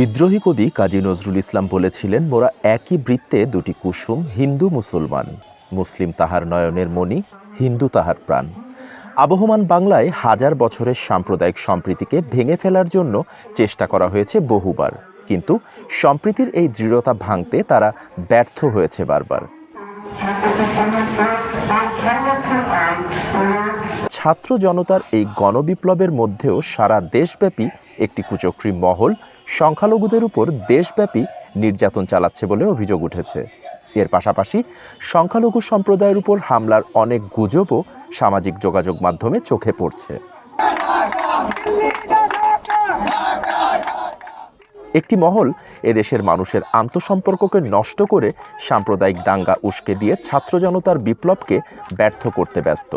বিদ্রোহী কবি কাজী নজরুল ইসলাম বলেছিলেন, মোরা একই বৃত্তে দুটি কুসুম, হিন্দু, মুসলমান। মুসলিম তাহার নয়নের মণি, হিন্দু তাহার প্রাণ। আবহমান বাংলায় হাজার বছরের সাম্প্রদায়িক সম্প্রীতিকে ভেঙে ফেলার জন্য চেষ্টা করা হয়েছে বহুবার। কিন্তু সম্প্রীতির এই দৃঢ়তা ভাঙতে তারা ব্যর্থ হয়েছে বারবার। ছাত্র জনতার এই গণবিপ্লবের মধ্যেও সারা দেশব্যাপী একটি কুচক্রী মহল সংখ্যালঘুদের উপর দেশব্যাপী নির্যাতন চালাচ্ছে বলে অভিযোগ উঠেছে। এর পাশাপাশি সংখ্যালঘু সম্প্রদায়ের উপর হামলার অনেক গুজবও সামাজিক যোগাযোগ মাধ্যমে চোখে পড়ছে। একটি মহল এদেশের মানুষের আন্তঃসম্পর্ককে নষ্ট করে সাম্প্রদায়িক দাঙ্গা উস্কে দিয়ে ছাত্র জনতার বিপ্লবকে ব্যর্থ করতে ব্যস্ত।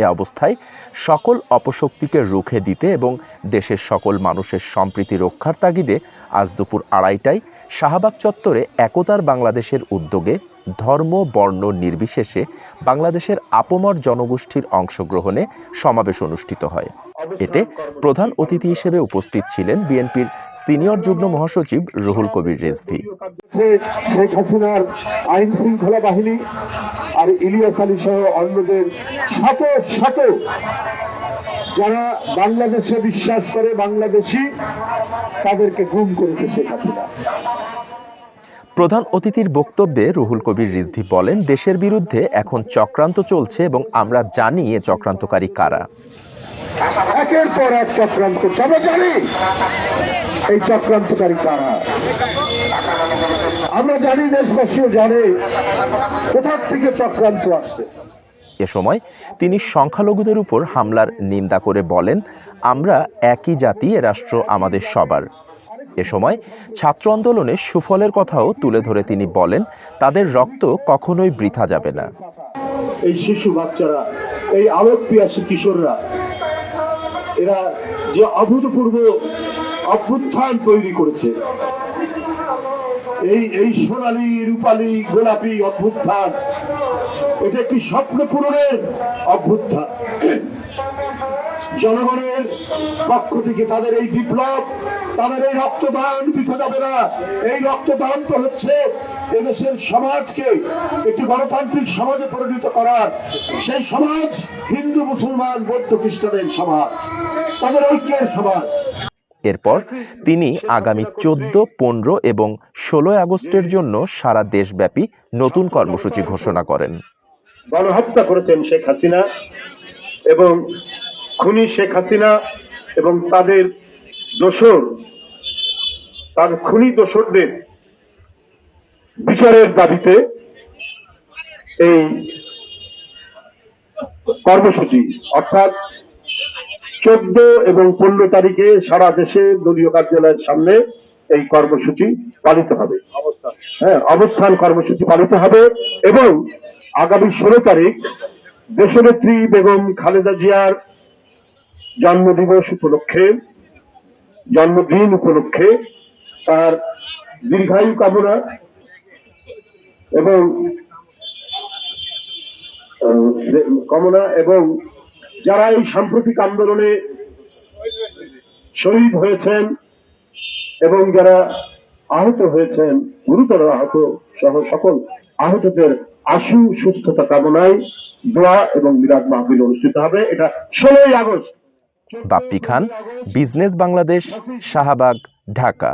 এ অবস্থায় সকল অপশক্তিকে রুখে দিতে এবং দেশের সকল মানুষের সম্প্রীতি রক্ষার তাগিদে আজ দুপুর আড়াইটায় শাহবাগ চত্বরে একতার বাংলাদেশের উদ্যোগে ধর্ম, বর্ণ নির্বিশেষে বাংলাদেশের আপমর জনগোষ্ঠীর অংশগ্রহণে সমাবেশ অনুষ্ঠিত হয়। এতে প্রধান অতিথি হিসেবে উপস্থিত ছিলেন বিএনপির সিনিয়র যুগ্ম মহাসচিব রুহুল কবির রেজভি। শেখ হাসিনার আইন শৃঙ্খলা বাহিনী আর ইলিয়াস আলী সহ অন্যদের শত শত যারা বাংলাদেশে বিশ্বাস করে বাংলাদেশি তাদেরকে গুম করেছে শেখ হাসিনা। প্রধান অতিথির বক্তব্যে রুহুল কবির রিজভি বলেন দেশের বিরুদ্ধে এখন চক্রান্ত চলছে এবং আমরা জানি এ চক্রান্তকারী কারা। একের পর এক চক্রান্ত করছে। আমরা জানি এই চক্রান্তকারী কারা। আমরা জানি দেশবাসীও জানে কোথার থেকে চক্রান্ত আসছে। এ সময় তিনি সংখ্যালঘুদের উপর হামলার নিন্দা করে বলেন আমরা একই জাতি এ রাষ্ট্র আমাদের সবার। এ সময় ছাত্র আন্দোলনের সুফলের কথাও তুলে ধরে তিনি বলেন তাদের রক্ত কখনোই বৃথা যাবে না। এই শিশু বাচ্চারা এই আলোক পিয়াসী কিশোররা এরা যে অভূতপূর্ব অভ্যুত্থান তৈরি করেছে। এই এই সোনালি, রূপালি, গোলাপি অভ্যুত্থান, এটা একটি স্বপ্ন পূরণের অভ্যুত্থান। জনগণের পক্ষ থেকে তাদের এই বিপ্লব তাদের এই রক্তদান বৃথা যাবে না। এই রক্তদান তো হচ্ছে এদেশের সমাজকে একটি গণতান্ত্রিক সমাজে পরিণত করার। সেই সমাজ হিন্দু মুসলমান বৌদ্ধ খ্রিস্টানের সমাজ। তাদের ঐক্যের সমাজ। এরপর তিনি আগামী চোদ্দ পনেরো এবং ষোলোই আগস্টের জন্য সারা দেশব্যাপী নতুন কর্মসূচি ঘোষণা করেন। গণহত্যা করেছেন শেখ হাসিনা এবং খুনি শেখ হাসিনা এবং তাদের দোসর তার খুনি দোসরদের বিচারের দাবিতে এই কর্মসূচি অর্থাৎ চোদ্দ এবং পনেরো তারিখে সারা দেশে দলীয় কার্যালয়ের সামনে এই কর্মসূচি পালিত হবে। হ্যাঁ অবস্থান কর্মসূচি পালিত হবে এবং আগামী ষোলো তারিখ দেশনেত্রী বেগম খালেদা জিয়ার জন্মদিবস উপলক্ষে জন্মদিন উপলক্ষে তার দীর্ঘায়ু কামনা এবং কামনা এবং যারা এই সাম্প্রতিক আন্দোলনে শহীদ হয়েছেন এবং যারা আহত হয়েছেন, গুরুতর আহত সহ সকল আহতদের আশু, সুস্থতা কামনায় দোয়া এবং মিলাদ মাহফিল অনুষ্ঠিত হবে। এটা ষোলোই আগস্ট। বাপ্পি খান, বিজনেস বাংলাদেশ, শাহবাগ, ঢাকা।